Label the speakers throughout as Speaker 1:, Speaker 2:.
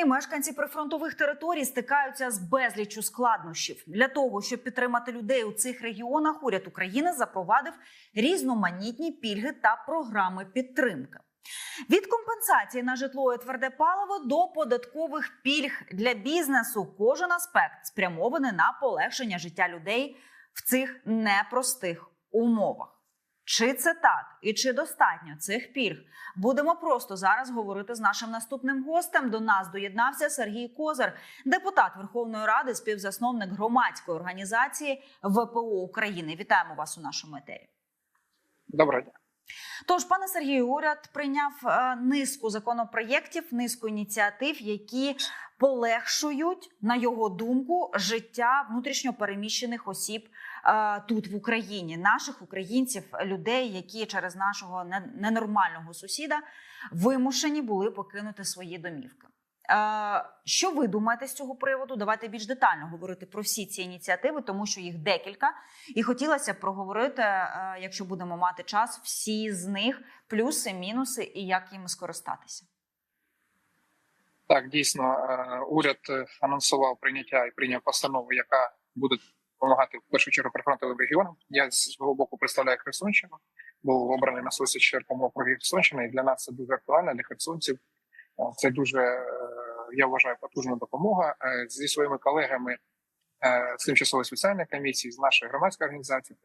Speaker 1: війни мешканці прифронтових територій стикаються з безліччю складнощів. Для того щоб підтримати людей у цих регіонах, уряд України запровадив різноманітні пільги та програми підтримки. Від компенсації на житло і тверде паливо до податкових пільг для бізнесу. Кожен аспект спрямований на полегшення життя людей в цих непростих умовах. Чи це так і чи достатньо цих пільг? Будемо просто зараз говорити з нашим наступним гостем. До нас доєднався Сергій Козар, депутат Верховної Ради, співзасновник громадської організації ВПО України. Вітаємо вас у нашому етері.
Speaker 2: Доброго дня.
Speaker 1: Тож, пане Сергію, уряд прийняв е, низку законопроєктів, низку ініціатив, які полегшують, на його думку, життя внутрішньо переміщених осіб е, тут в Україні, наших українців, людей, які через нашого не- ненормального сусіда вимушені були покинути свої домівки. Е, Що ви думаєте з цього приводу? Давайте більш детально говорити про всі ці ініціативи, тому що їх декілька, і хотілося б проговорити, е, якщо будемо мати час, всі з них плюси, мінуси і як їм скористатися.
Speaker 2: Так, дійсно, е, уряд анонсував прийняття і прийняв постанову, яка буде допомагати в першу чергу прифронтовим регіонам. Я з свого боку представляю Херсонщину, був обраний на сосі черпом округі Херсонщини, і для нас це дуже актуально для херсонців. Це дуже я вважаю потужна допомога Е, зі своїми колегами е, з тимчасової спеціальної комісії, з нашої громадської організації,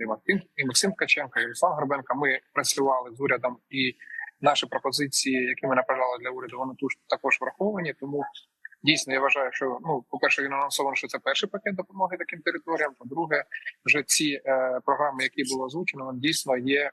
Speaker 2: і Максим, Ткаченко, і Руслан Горбенко. Ми працювали з урядом і наші пропозиції, які ми направляли для уряду, вони також враховані. Тому дійсно я вважаю, що ну, по перше, він анонсований, що це перший пакет допомоги таким територіям. По-друге, вже ці е, програми, які були озвучені, вони дійсно є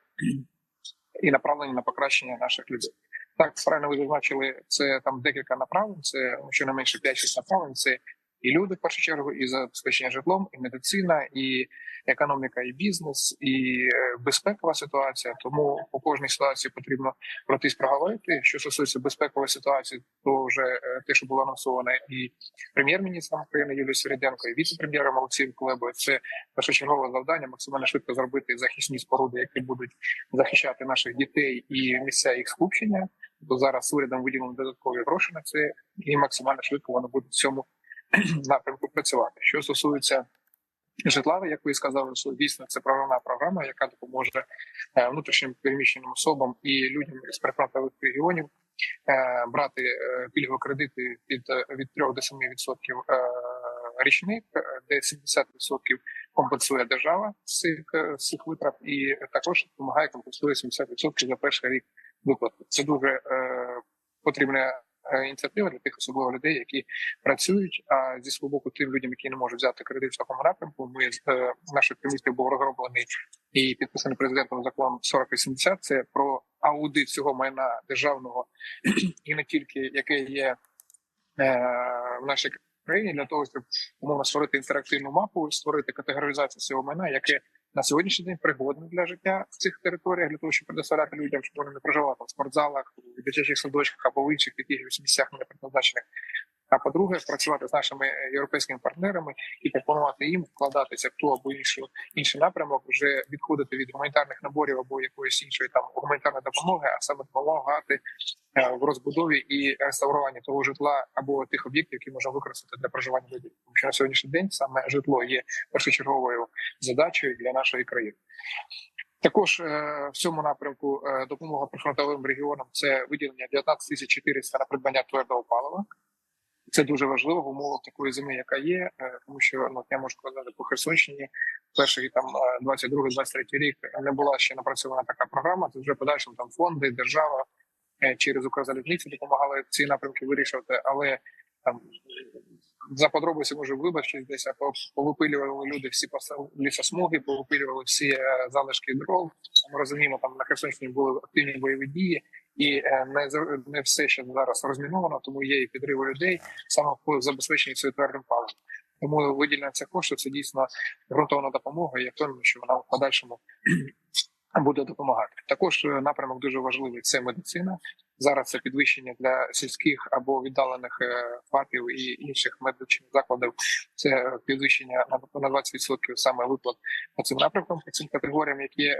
Speaker 2: і направлені на покращення наших людей. Так, правильно ви зазначили, це там декілька направлень. Це щонайменше 5-6 направлень. Це і люди в першу чергу, і забезпечення житлом, і медицина, і економіка, і бізнес, і е, безпекова ситуація. Тому по кожній ситуації потрібно пройтись проговорити. Що стосується безпекової ситуації, то вже е, те, що було анонсовано, і прем'єр-міністром України Юлією Середенко, і віце-прем'єром Олексієм Кулебою, це першочергове завдання максимально швидко зробити захисні споруди, які будуть захищати наших дітей і місця їх скупчення. Бо зараз урядом виділено додаткові гроші на це, і максимально швидко вони будуть в цьому напрямку працювати. Що стосується житла, як ви сказали, що дійсно це програмна програма, яка допоможе е, внутрішнім переміщеним особам і людям з прифронтових регіонів е, брати е, пільгові кредити від, від 3 до 7 відсотків річних, де 70 відсотків компенсує держава цих, з цих витрат, і також допомагає компенсує 70 відсотків за перший рік виплати. Це дуже е, потрібна е, ініціатива для тих особливо людей, які працюють. А зі свого боку, тим людям, які не можуть взяти кредит в такому напрямку, ми е, нашої комісії був розроблений і підписаний президентом закон 4080. Це про аудит цього майна державного і не тільки яке є е, в нашій країні, для того, щоб умовно створити інтерактивну мапу, створити категоризацію цього майна, яке на сьогоднішній день пригодним для життя в цих територіях, для того, щоб предоставляти людям, щоб вони не проживали в спортзалах, в дитячих садочках або в інших таких місцях не предназначених. А по-друге, працювати з нашими європейськими партнерами і пропонувати їм вкладатися в ту або іншу інший напрямок, вже відходити від гуманітарних наборів або якоїсь іншої там гуманітарної допомоги, а саме допомагати е, в розбудові і реставруванні того житла або тих об'єктів, які можна використати для проживання людей. Тому що на сьогоднішній день саме житло є першочерговою задачею для нашої країни. Також е, в цьому напрямку е, допомога прифронтовим регіонам це виділення 19 тисяч 400 на придбання твердого палива. Це дуже важливо в умовах такої зими, яка є, е, тому що ну я можу сказати по Херсонщині, перший там 22-23 рік не була ще напрацьована така програма. Це вже подальшим там фонди, держава е, через Укрзалізниці допомагали ці напрямки вирішувати, але там за подробиці може вибачитись десь по- повипилювали люди всі лісосмуги, повипилювали всі е, залишки дров. Ми розуміємо, там на Херсонщині були активні бойові дії, і е, не не все ще зараз розміновано, тому є і підриви людей саме в забезпеченні твердим паливом. Тому виділення цих коштів це дійсно ґрунтовна допомога. Я впевнений, що вона в подальшому буде допомагати. Також е, напрямок дуже важливий це медицина. Зараз це підвищення для сільських або віддалених е, ФАПів і інших медичних закладів. Це підвищення на на 20% саме виплат по цим напрямкам, по цим категоріям, які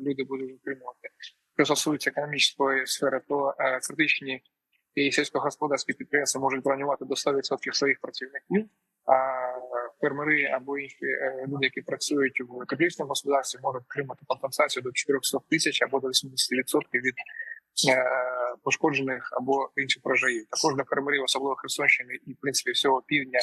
Speaker 2: люди будуть отримувати. Що стосується економічної сфери, то е, критичні і сільськогосподарські підприємства можуть бронювати до 100% своїх працівників. А фермери або інші е, люди, які працюють в теплічному господарстві, можуть отримати компенсацію до 400 тисяч або до 80% від е, пошкоджених або інших врожаїв. Також для фермерів, особливо Херсонщини і в принципі всього півдня,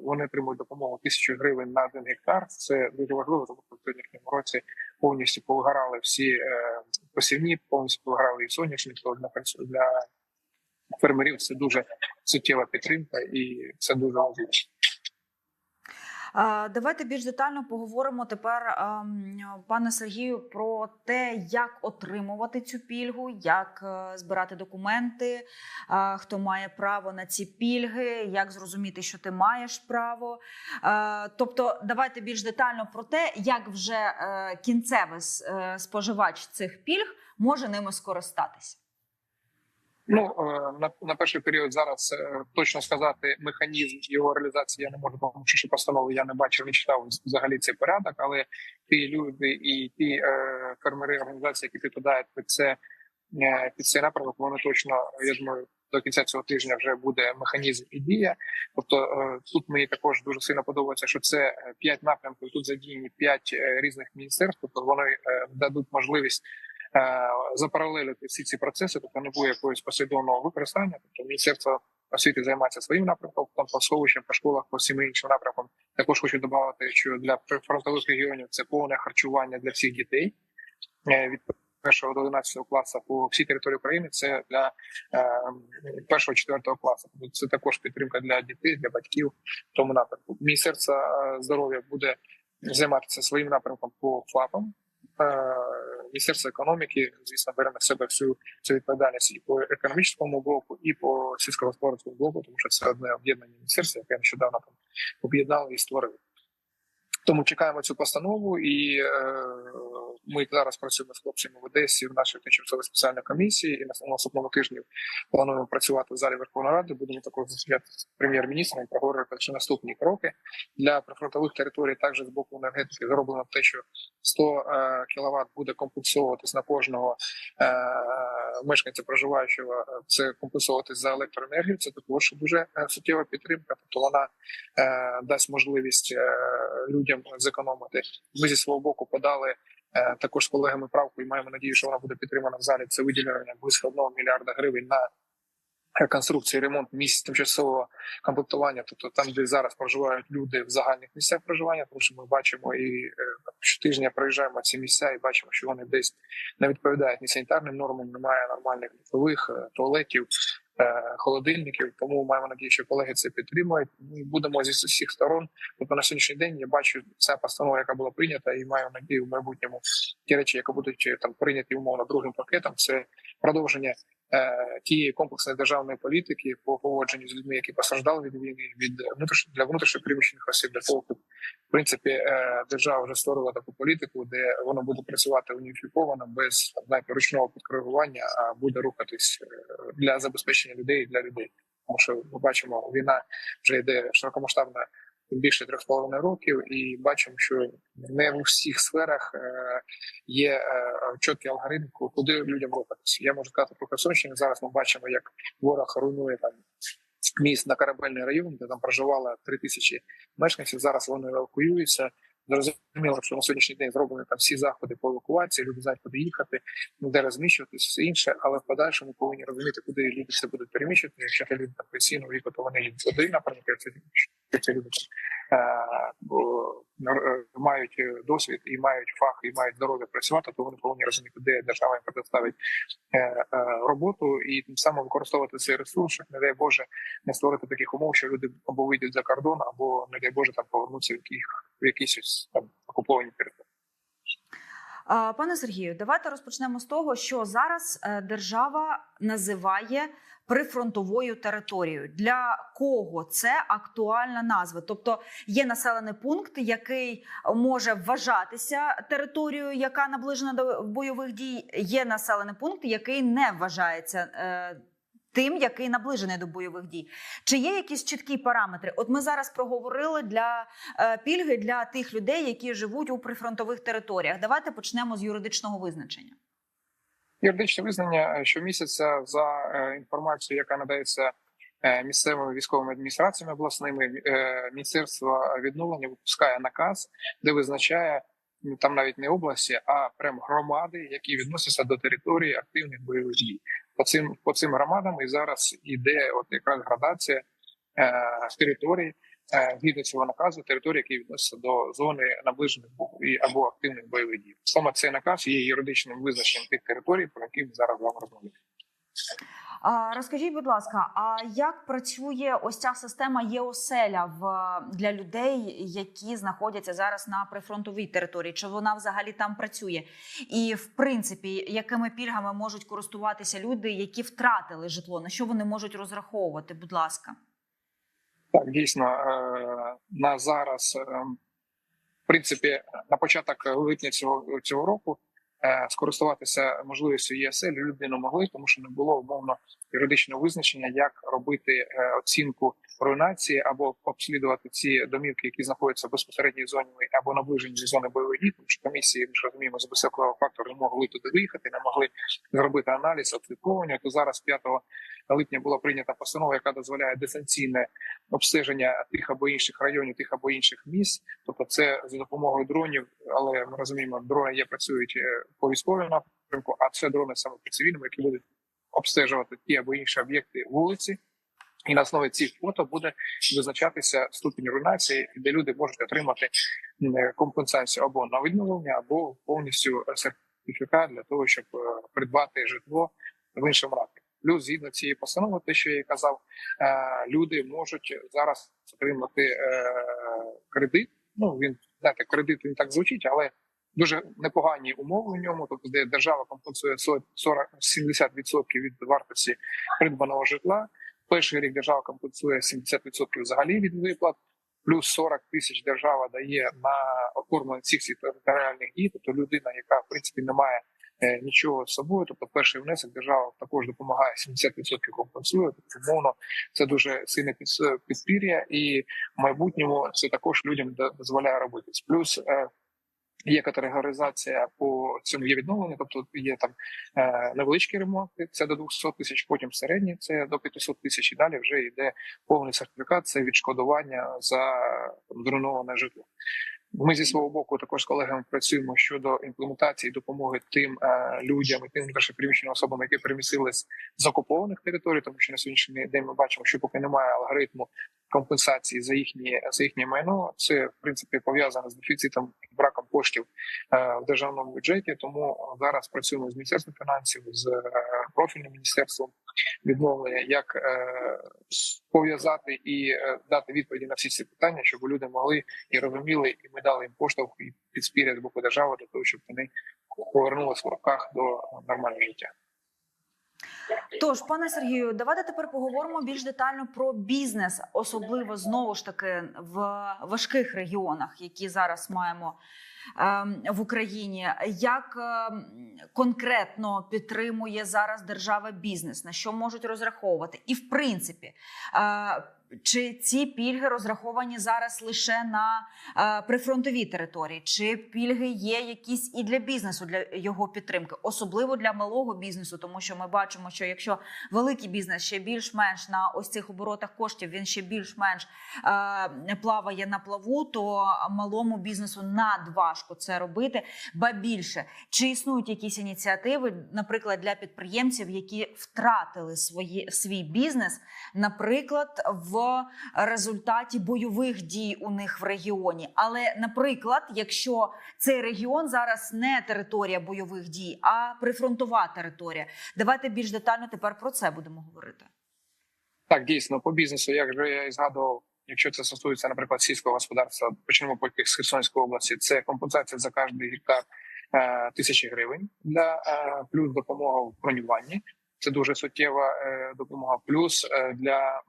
Speaker 2: вони отримують допомогу тисячу гривень на один гектар. Це дуже важливо, тому що в сьогоднішньому році повністю повигорали всі е, посівні, повністю повигорали і соняшні, То для для фермерів це дуже суттєва підтримка, і це дуже важливо.
Speaker 1: Давайте більш детально поговоримо тепер, ем, пане Сергію, про те, як отримувати цю пільгу, як е, збирати документи, хто має право на ці пільги, як зрозуміти, що ти маєш право. Е, Тобто, давайте більш детально про те, як вже е, кінцевий споживач цих пільг може ними скористатися.
Speaker 2: Ну е, на, на перший період зараз е, точно сказати механізм його реалізації я не можу, тому що постанови я не бачив, не читав взагалі цей порядок. Але ті люди і ті е, фермери організації, які підпадають під це е, під цей напрямок, вони точно я думаю. До кінця цього тижня вже буде механізм і дія. Тобто тут мені також дуже сильно подобається, що це п'ять напрямків. Тут задіяні п'ять різних міністерств. Тобто вони дадуть можливість запаралелити всі ці процеси, тобто не буде якогось послідовного використання. Тобто міністерство освіти займається своїм напрямком, там по сховищам, по школах, по всім іншим напрямкам. Також хочу додати, що для фронтових регіонів це повне харчування для всіх дітей е, від першого до 11 класу по всій території України. Це для е, першого четвертого класу. Це також підтримка для дітей, для батьків тому напрямку. Міністерство е, здоров'я буде займатися своїм напрямком по ФАПам. Міністерство економіки, звісно, бере на себе всю цю відповідальність і по економічному блоку, і по сільськогосподарському блоку, тому що це одне об'єднання міністерства, яке нещодавно там об'єднали і створили. Тому чекаємо цю постанову, і е, ми зараз працюємо з хлопцями в Одесі в нашій тимчасовій спеціальній комісії. І на наступному тижні плануємо працювати в залі Верховної Ради. Будемо також зустрічати з прем'єр-міністром проговорювати ще наступні кроки для прифронтових територій. Також з боку енергетики зроблено те, що 100 е, кВт буде компенсовуватись на кожного е, мешканця проживаючого. Це компенсовуватись за електроенергію. Це також дуже е, суттєва підтримка. Тобто вона е, дасть можливість е, людям зекономити. Ми зі свого боку подали е, також з колегами правку і маємо надію, що вона буде підтримана в залі. Це виділення близько 1 мільярда гривень на реконструкції, ремонт місць тимчасового комплектування, тобто там, де зараз проживають люди в загальних місцях проживання, тому що ми бачимо і е, щотижня проїжджаємо ці місця і бачимо, що вони десь не відповідають ні санітарним нормам, немає нормальних битових е, туалетів, е, холодильників. Тому маємо надію, що колеги це підтримують. Ми будемо зі всіх сторон. Тобто на сьогоднішній день я бачу ця постанова, яка була прийнята, і маю надію в майбутньому ті речі, які будуть е, там прийняті умовно другим пакетом. Це продовження е, тієї комплексної державної політики по поводженню з людьми, які постраждали від війни, від внутрішньо для внутрішньо переміщених осіб, для того, в принципі е, держава вже створила таку політику, де воно буде працювати уніфіковано без знаєте, ручного підкоригування, а буде рухатись е, для забезпечення людей для людей. Тому що ми бачимо, війна вже йде широкомасштабна більше трьох з половиною років, і бачимо, що не в усіх сферах е, є е, чіткий алгоритм, куди людям рухатися. Я можу сказати про Херсонщину. Зараз ми бачимо, як ворог руйнує там міст на корабельний район, де там проживало три тисячі мешканців. Зараз вони евакуюються. Зрозуміло, що на сьогоднішній день зроблені там всі заходи по евакуації. Люди знають, куди їхати, де розміщуватись, все інше. Але в подальшому повинні розуміти, куди люди все будуть переміщувати. Якщо це люди там пенсійного віку, то вони їдуть туди наприклад, це- люди мають е, досвід і мають фах, і мають здоров'я працювати, то вони повинні розуміти, де держава їм предоставить е, е, роботу і тим самим використовувати цей ресурс, щоб, не дай Боже, не створити таких умов, що люди або вийдуть за кордон, або не дай Боже там повернуться в яких в якісь там окуповані території.
Speaker 1: Пане Сергію, давайте розпочнемо з того, що зараз е, держава називає прифронтовою територією. Для кого це актуальна назва? Тобто є населений пункт, який може вважатися територією, яка наближена до бойових дій. Є населений пункт, який не вважається. е, Тим, який наближений до бойових дій, чи є якісь чіткі параметри? От ми зараз проговорили для е, пільги для тих людей, які живуть у прифронтових територіях. Давайте почнемо з юридичного визначення.
Speaker 2: Юридичне визнання е, щомісяця за е, інформацією, яка надається е, місцевими військовими адміністраціями обласними, міністерство відновлення випускає наказ, де визначає ну, там навіть не області, а прям громади, які відносяться до території активних бойових дій. По цим по цим громадам і зараз іде от якраз градація е, територій. Е, Згідно цього наказу, території, які відносяться до зони наближених або активних бойових дій. Саме цей наказ є юридичним визначенням тих територій, про які ми зараз з вами розмовляємо.
Speaker 1: Розкажіть, будь ласка, а як працює ось ця система ЄОСЕЛЯ в для людей, які знаходяться зараз на прифронтовій території? Чи вона взагалі там працює? І в принципі, якими пільгами можуть користуватися люди, які втратили житло? На що вони можуть розраховувати? Будь ласка.
Speaker 2: Так, дійсно, е, на зараз, е, в принципі, на початок липня цього цього року е, скористуватися можливістю ЄСЛ люди не могли, тому що не було умовно юридичного визначення, як робити оцінку руйнації або обслідувати ці домівки, які знаходяться в безпосередній зоні або наближеній зони бойових дій, тому що комісії ми ж розуміємо з високого фактору не могли туди виїхати, не могли зробити аналіз обслідковування. То зараз 5 липня була прийнята постанова, яка дозволяє дистанційне обстеження тих або інших районів, тих або інших місць. Тобто, це за допомогою дронів, але ми розуміємо, дрони є працюють по військовому напрямку, а це дрони саме по цивільному, які будуть обстежувати ті або інші об'єкти вулиці. І на основі цих фото буде визначатися ступінь руйнації, де люди можуть отримати компенсацію або на відновлення, або повністю сертифікат для того, щоб е, придбати житло в іншому напрямку. Плюс згідно цієї постанови, те, що я і казав, е, люди можуть зараз отримати е, кредит. Ну він знаєте, кредит він так звучить, але дуже непогані умови в ньому. Тобто, де держава компенсує 40 70% від вартості придбаного житла. Перший рік держава компенсує 70% взагалі від виплат. Плюс 40 тисяч держава дає на оформлення цих всіх територіальних дій. Тобто людина, яка в принципі не має нічого з собою. Тобто, перший внесок держава також допомагає 70% компенсує. Тобто, умовно, це дуже сильне підпір'я, і в майбутньому це також людям до- дозволяє робитись. Плюс е, є категоризація по цьому є відновлення, тобто є там е, невеличкі ремонти, це до 200 тисяч, потім середні це до 500 тисяч, і далі вже йде повний сертифікат, це відшкодування за зруйноване житло. Ми зі свого боку також з колегами працюємо щодо імплементації допомоги тим е, людям і тим першоприміщеним особам, які перемістились з окупованих територій, тому що на сьогоднішній день ми бачимо, що поки немає алгоритму компенсації за їхні за їхнє майно. Це в принципі пов'язано з дефіцитом браком коштів е, в державному бюджеті. Тому зараз працюємо з міністерством фінансів з е, профільним міністерством відновлення, як е, пов'язати і дати відповіді на всі ці питання, щоб люди могли і розуміли, і ми дали їм поштовх і підспір'я з боку держави для того, щоб вони повернулися в руках до нормального життя.
Speaker 1: Тож, пане Сергію, давайте тепер поговоримо більш детально про бізнес, особливо знову ж таки в важких регіонах, які зараз маємо ем, в Україні. Як ем, конкретно підтримує зараз держава бізнес, на що можуть розраховувати? І в принципі, е, чи ці пільги розраховані зараз лише на е, прифронтовій території, чи пільги є якісь і для бізнесу для його підтримки, особливо для малого бізнесу, тому що ми бачимо, що якщо великий бізнес ще більш-менш на ось цих оборотах коштів він ще більш-менш е, плаває на плаву, то малому бізнесу надважко це робити. Ба більше чи існують якісь ініціативи, наприклад, для підприємців, які втратили свої свій бізнес, наприклад, в результаті бойових дій у них в регіоні. Але, наприклад, якщо цей регіон зараз не територія бойових дій, а прифронтова територія, давайте більш детально тепер про це будемо говорити.
Speaker 2: Так, дійсно, по бізнесу, як вже я і згадував, якщо це стосується, наприклад, сільського господарства, почнемо по з Херсонської області. Це компенсація за кожен гектар е, тисячі гривень для е, плюс допомога в бронюванні. Це дуже суттєва е, допомога. Плюс е, для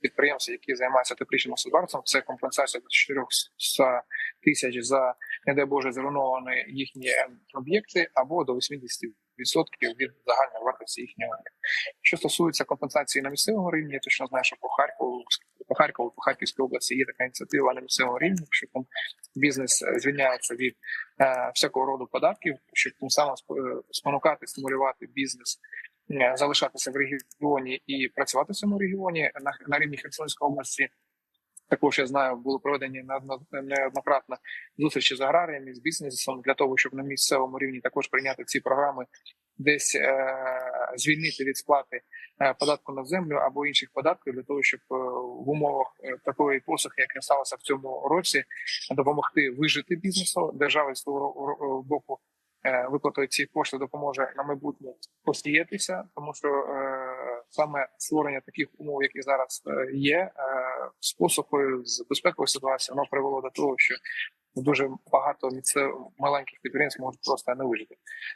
Speaker 2: підприємств, які займаються тепличним господарством, це компенсація до 400 тисяч за не дай Боже зруйновані їхні об'єкти або до 80% від загальної вартості їхнього. Що стосується компенсації на місцевому рівні, я точно знаю, що по Харкову по Харкову, по Харківській області є така ініціатива на місцевому рівні, що там бізнес е, звільняється від е, всякого роду податків, щоб тим самим сп- спонукати, стимулювати бізнес. Е, Залишатися в регіоні і працювати в цьому регіоні на, на рівні Херсонської області. Також я знаю, були проведені неодно- неоднократно зустрічі з аграріями, з бізнесом для того, щоб на місцевому рівні також прийняти ці програми, десь е, звільнити від сплати е, податку на землю або інших податків для того, щоб е, в умовах такої посухи, яка сталася в цьому році, допомогти вижити бізнесу. Держава з ро- боку виплатою ці кошти допоможе на майбутнє посіятися, тому що е, саме створення таких умов, які зараз е, є, е, з безпековою ситуацією, воно привело до того, що дуже багато місцевих маленьких підприємств можуть просто не вижити.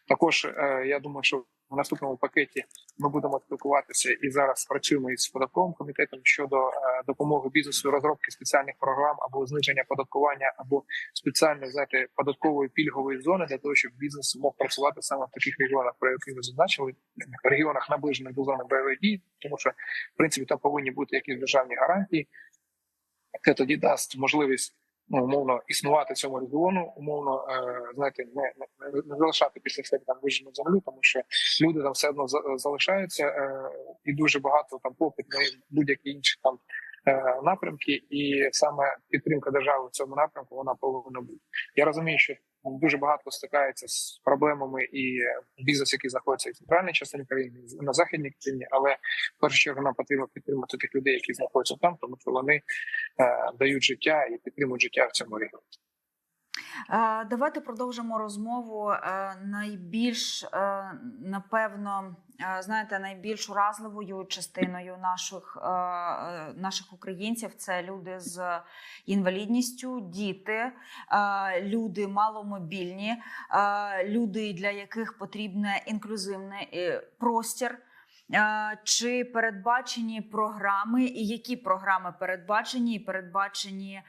Speaker 2: Також е, я думаю, що в наступному пакеті ми будемо спілкуватися і зараз працюємо із податковим комітетом щодо е, допомоги бізнесу розробки спеціальних програм або зниження податкування, або спеціальної знаєте, податкової пільгової зони для того, щоб бізнес мог працювати саме в таких регіонах, про які ви зазначили, в регіонах наближених до зони бойових дій, тому що в принципі там повинні бути якісь державні гарантії. Це тоді дасть можливість ну, умовно існувати цьому регіону, умовно е, знаєте, не, не, не залишати після себе там вижену землю, тому що люди там все одно за- залишаються, е, і дуже багато там попит на будь-які інші там е, напрямки, і саме підтримка держави в цьому напрямку вона повинна бути. Я розумію, що дуже багато стикається з проблемами і бізнес, який знаходиться в центральній частині країни, на західній країні, але в першу чергу нам потрібно підтримати тих людей, які знаходяться там, тому що вони е, дають життя і підтримують життя в цьому регіоні.
Speaker 1: Е, Давайте продовжимо розмову. Е, Найбільш е, напевно, знаєте, найбільш уразливою частиною наших, наших українців це люди з інвалідністю, діти, люди маломобільні, люди, для яких потрібне інклюзивний простір. Чи передбачені програми, і які програми передбачені, і передбачені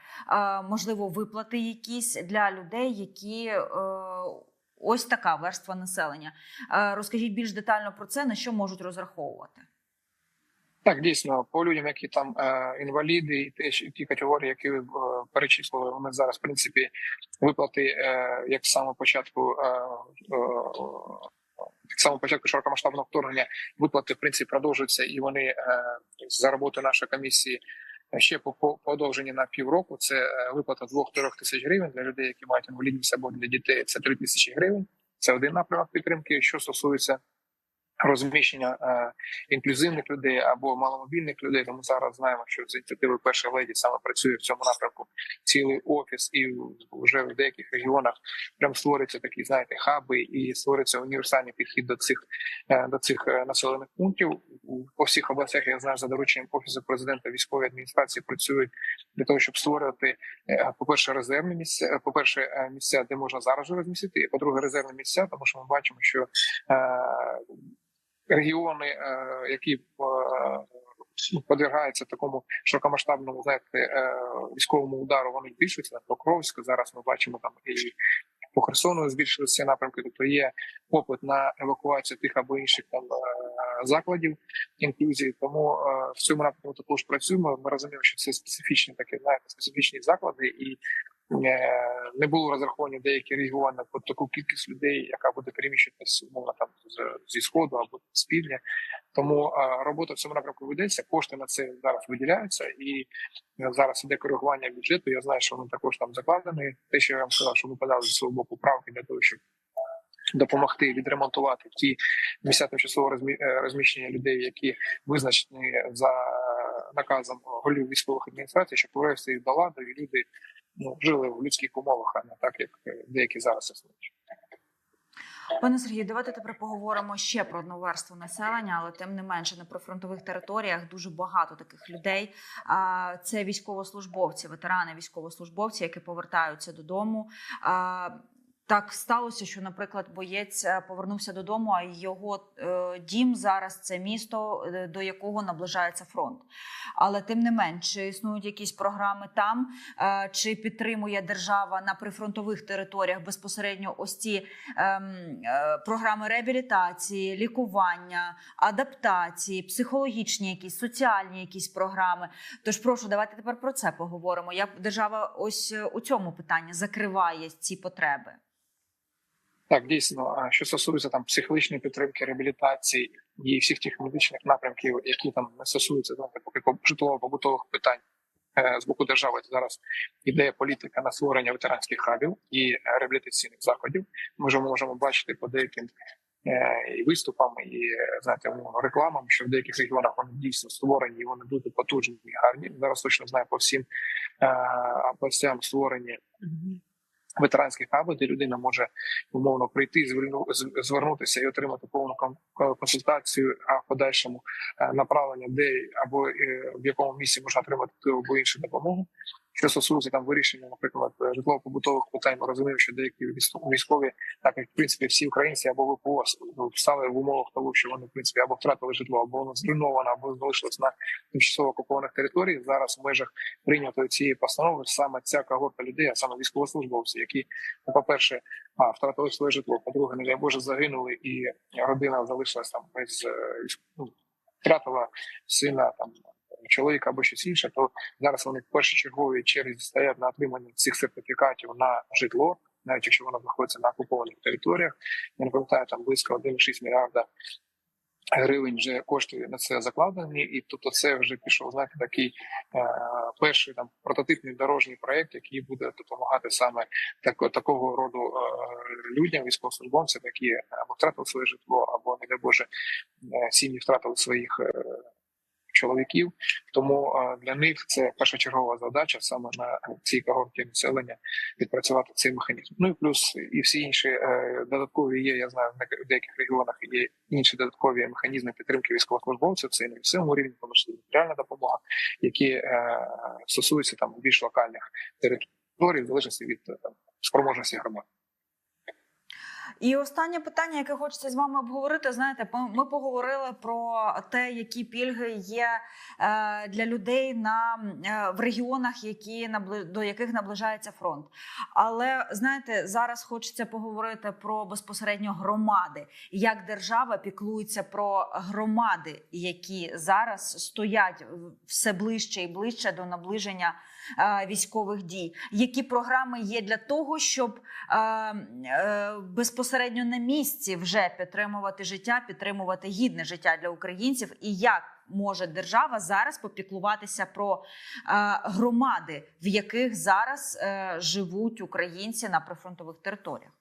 Speaker 1: можливо виплати якісь для людей, які е, ось така верства населення. Розкажіть більш детально про це, на що можуть розраховувати.
Speaker 2: Так, дійсно, по людям, які там е, інваліди, і ті, ті категорії, які ви е, перечислили, вони зараз, в принципі, виплати е, як з самого початку. Е, е, з самого початку широкомасштабного вторгнення виплати в принципі продовжуються, і вони е, за роботою нашої комісії ще по по- подовжені на півроку. Це е, виплата 2-3 тисяч гривень для людей, які мають інвалідність або для дітей. Це 3 тисячі гривень. Це один напрямок підтримки. Що стосується розміщення е, інклюзивних людей або маломобільних людей. Тому зараз знаємо, що з ініціативою першої леді саме працює в цьому напрямку цілий офіс, і вже в деяких регіонах прям створюються такі, знаєте, хаби, і створюється універсальний підхід до цих е, до цих е, населених пунктів. По всіх областях я знаю за дорученням офісу президента військової адміністрації працюють для того, щоб створювати по перше резервні місця. По перше, місця, де можна зараз розмістити, і по-друге, резервні місця, тому що ми бачимо, що регіони, е, які е, ну, подвергаються такому широкомасштабному знаєте, е, військовому удару, вони збільшуються на Покровськ. Зараз ми бачимо там і по Херсону збільшилися напрямки. Тобто є попит на евакуацію тих або інших там закладів інклюзії. Тому в цьому напрямку також працюємо. Ми розуміємо, що це специфічні такі знаєте, специфічні заклади і. Е, Не було розраховані деякі регіони по таку кількість людей, яка буде переміщуватися умовно там зі сходу або з півдня. Тому е, робота в цьому напрямку ведеться. Кошти на це зараз виділяються, і е, зараз іде коригування бюджету. Я знаю, що вони також там закладені. Те, що я вам сказав, що ми подали зі свого боку правки для того, щоб допомогти відремонтувати ті місця тимчасового розміщення людей, які визначені за наказом голів військових адміністрацій, щоб привести їх до ладу, і люди ну, жили в людських умовах, а не так, як е, деякі зараз існують.
Speaker 1: Пане Сергію, давайте тепер поговоримо ще про одну верству населення, але тим не менше на прифронтових територіях дуже багато таких людей. Це військовослужбовці, ветерани військовослужбовці, які повертаються додому. Так сталося, що, наприклад, боєць е, повернувся додому, а його е, дім зараз це місто, е, до якого наближається фронт. Але тим не менш, чи існують якісь програми там, чи підтримує держава на прифронтових територіях безпосередньо ось ці ем, програми реабілітації, лікування, адаптації, психологічні, якісь соціальні якісь програми. Тож прошу, давайте тепер про це поговоримо. Як держава ось у цьому питанні закриває ці потреби?
Speaker 2: Так, дійсно, що стосується там психологічної підтримки, реабілітації і всіх тих медичних напрямків, які там не стосуються знаєте, поки житлово-побутових питань е, з боку держави зараз іде політика на створення ветеранських хабів і е, реабілітаційних заходів. Ми вже можемо бачити по деяким е, і виступам, і знаєте, рекламам, що в деяких регіонах вони дійсно створені, і вони дуже потужні і гарні. Зараз точно знаю по всім областям створені ветеранських хаби, де людина може умовно прийти, зверну- звернутися і отримати повну кон- консультацію, а в подальшому е, направлення, де або е, в якому місці можна отримати ту або іншу допомогу. Що стосується там вирішення, наприклад, е, житлово-побутових питань, ми розуміємо, що деякі військо- військові, так як в принципі всі українці або ВПО ну, стали в умовах того, що вони в принципі або втратили житло, або воно зруйновано, або залишилось на тимчасово окупованих територіях. Зараз в межах прийнятої цієї постанови саме ця когорта людей, а саме військовослужбовці, які, ну, по-перше, а, втратили своє житло, по-друге, не дай Боже, загинули, і родина залишилась там без е, ну, втратила сина там. Чоловіка або щось інше, то зараз вони в першочерговій черзі стоять на отриманні цих сертифікатів на житло, навіть якщо воно знаходиться на окупованих територіях. Я не пам'ятаю, там близько 1,6 мільярда гривень вже кошти на це закладені, і тобто це вже пішов знаєте, такий е, перший там прототипний дорожній проект, який буде допомагати саме так, такого роду е, людям, військовослужбовцям, які або втратили своє житло, або не дай Боже е, сім'ї втратили своїх. Е, Чоловіків, тому е, для них це першочергова задача саме на цій когорті населення відпрацювати цей механізм. Ну і плюс і всі інші е, додаткові є. Я знаю, в деяких регіонах є інші додаткові механізми підтримки військовослужбовців. Це і на місцевому рівні, тому що матеріальна допомога, які е, стосуються там більш локальних територій, в залежності від е, там, спроможності громад.
Speaker 1: І останнє питання, яке хочеться з вами обговорити. Знаєте, ми, поговорили про те, які пільги є е, для людей на е, в регіонах, які до яких наближається фронт. Але знаєте, зараз хочеться поговорити про безпосередньо громади, як держава піклується про громади, які зараз стоять все ближче і ближче до наближення військових дій. Які програми є для того, щоб е, е, безпосередньо на місці вже підтримувати життя, підтримувати гідне життя для українців, і як може держава зараз попіклуватися про е, громади, в яких зараз е, живуть українці на прифронтових територіях?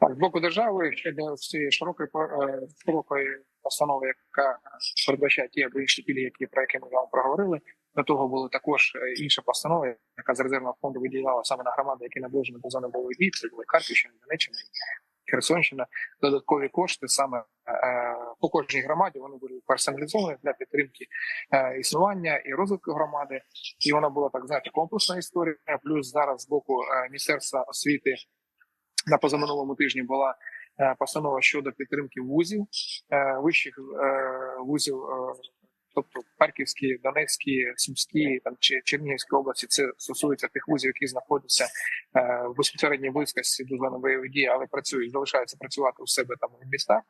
Speaker 2: Так, з боку держави для цієї широкої е, широкої постанови, яка передбачає ті або інші пільги, які про які ми з вами проговорили. До того були також е, інша постанова, яка з резервного фонду виділяла саме на громади, які наближені до зони бойових дій. Це були Харківщина, Донеччина, Херсонщина. Додаткові кошти саме е, по кожній громаді вони були персоналізовані для підтримки е, існування і розвитку громади. І вона була так знаєте комплексна історія. Плюс зараз з боку е, міністерства освіти на позаминулому тижні була е, постанова щодо підтримки вузів е, вищих е, вузів. Тобто Харківські, Донецькі, Сумські там чи Чернігівські області, це стосується тих вузів, які знаходяться е, в безпосередній близькості до зони бойових дій, але працюють, залишаються працювати у себе там у містах.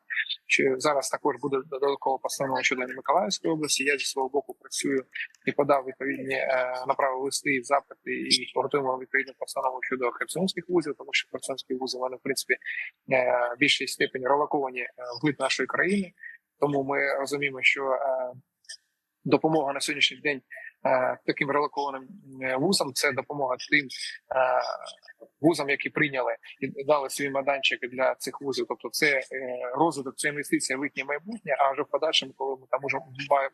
Speaker 2: Чи зараз також буде додаткова постанова щодо Миколаївської області. Я зі свого боку працюю і подав відповідні е, направив листи, запити і готуємо відповідну постанову щодо херсонських вузів, тому що херсонські вузи вони в принципі е, в більшій степені релоковані е, вглиб нашої країни. Тому ми розуміємо, що е, допомога на сьогоднішній день таким релокованим е, вузам це допомога тим е, вузам, які прийняли і дали свій майданчик для цих вузів. Тобто, це е, розвиток, це інвестиція в їхнє майбутнє. А вже в подальшому, коли ми там може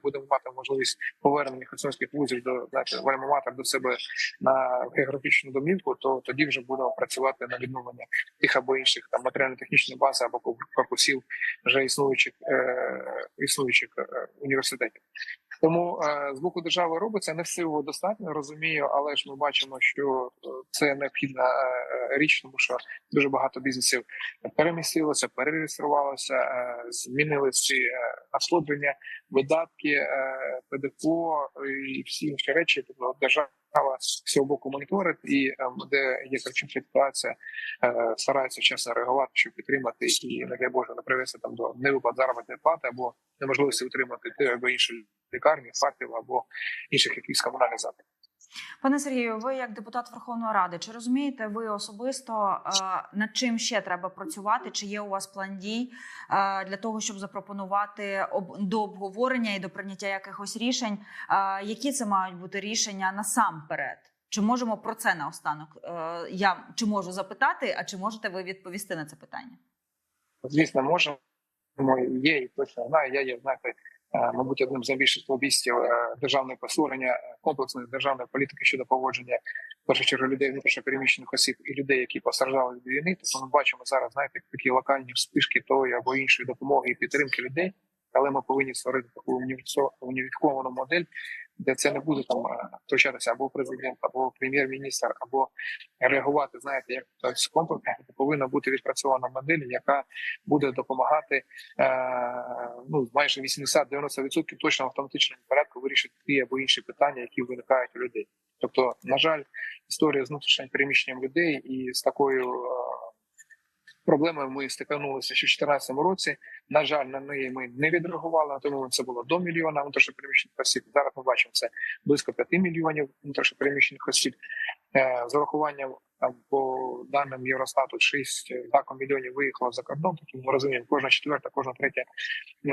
Speaker 2: будемо мати можливість повернення херсонських вузів до знаєте, до себе на географічну домівку, то тоді вже будемо працювати на відновлення тих або інших там матеріально-технічної бази або корпусів вже існуючих е, існуючих е, університетів. Тому е, з боку держави робиться не всього достатньо, розумію, але ж ми бачимо, що е, це необхідна е, річ, тому що дуже багато бізнесів перемістилося, перереєструвалося, е, змінили ці е, надходження, видатки, е, ПДФО і всі інші речі. Тобто держава цього боку моніторить і е, де є кричуща ситуація, е, старається чесно реагувати, щоб підтримати і не дай Боже не привести там до невиплат заробітної плати або неможливості утримати те або інші лікарні, фактів або інших якихось комунальних закладів.
Speaker 1: Пане Сергію, ви як депутат Верховної Ради, чи розумієте ви особисто е, над чим ще треба працювати? Чи є у вас план дій е, для того, щоб запропонувати до обговорення і до прийняття якихось рішень? Е, які це мають бути рішення насамперед? Чи можемо про це наостанок? Я чи можу запитати, а чи можете ви відповісти на це питання?
Speaker 2: Звісно, можемо є і точно знаю. Я є знаєте, мабуть, одним з найбільших лобістів е, державного посилення е, комплексної державної політики щодо поводження першу чергу людей внутрішньопереміщених осіб і людей, які постраждали від війни. Тобто ми бачимо зараз, знаєте, такі локальні вспишки тої або іншої допомоги і підтримки людей. Але ми повинні створити таку уніфіковану модель, де це не буде там е, втручатися або президент, або прем'єр-міністр, або реагувати, знаєте, як хтось комплексно. Повинна бути відпрацьована модель, яка буде допомагати е, ну майже 80-90% точно в автоматичному порядку вирішити ті або інші питання, які виникають у людей. Тобто, на жаль, історія з внутрішнім переміщенням людей і з такою. Е, Проблемою ми стикнулися ще в 2014 році. На жаль, на неї ми не відреагували. На той це було до мільйона внутрішньопереміщених осіб. Зараз ми бачимо це близько 5 мільйонів внутрішньопереміщених осіб. Е, З урахуванням по даним Євростату 6 таком мільйонів виїхало за кордон. Тобто ми розуміємо, кожна четверта, кожна третя,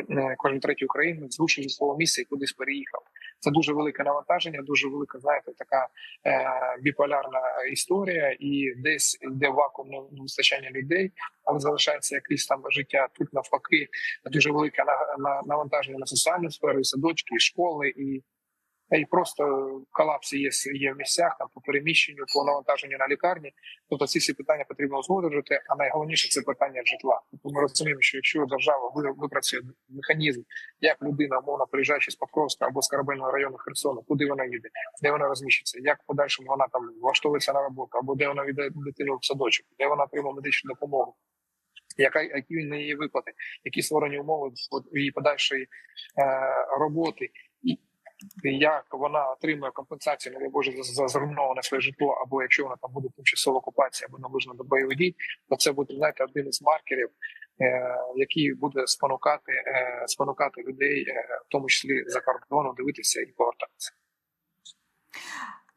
Speaker 2: е, кожен третій українець зрушив свого місця і кудись переїхав. Це дуже велике навантаження, дуже велика, знаєте, така е, біполярна історія, і десь йде вакуум на вистачання людей, але залишається якесь там життя. Тут навпаки дуже велике на- на- навантаження на соціальну сферу, і садочки, і школи, і, і просто колапс є, є в місцях там по переміщенню, по навантаженню на лікарні. Тобто ці всі питання потрібно узгоджувати. А найголовніше це питання житла. Тобто ми розуміємо, що якщо держава випрацює механізм, як людина, умовно приїжджаючи з Покровська або з Корабельного району Херсону, куди вона їде, де вона розміщиться, як подальшому вона там влаштовується на роботу, або де вона віддає дитину в садочок, де вона отримає медичну допомогу. Яка які неї є виплати, які створені умови її подальшої е, роботи, і як вона отримує компенсацію, не Боже, за, зруйноване своє житло, або якщо вона там буде тимчасова окупація або наближена до бойових дій, то це буде знаєте, один із маркерів, е, який буде спонукати, е, спонукати людей, е, в тому числі за кордоном, дивитися і повертатися.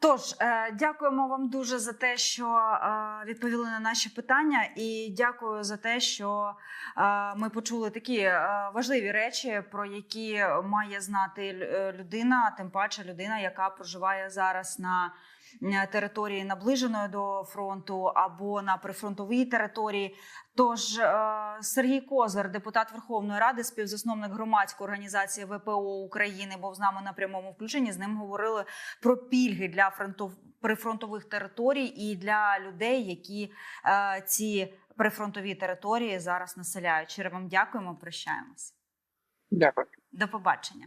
Speaker 1: Тож е, дякуємо вам дуже за те, що е, відповіли на наші питання, і дякую за те, що е, ми почули такі важливі речі, про які має знати людина, тим паче людина, яка проживає зараз на території наближеної до фронту або на прифронтовій території. Тож е, Сергій Козир, депутат Верховної Ради, співзасновник громадської організації ВПО України, був з нами на прямому включенні. З ним говорили про пільги для фронтов... прифронтових територій і для людей, які е, ці прифронтові території зараз населяють. Щиро вам дякуємо. Прощаємось.
Speaker 2: Дякую.
Speaker 1: До побачення.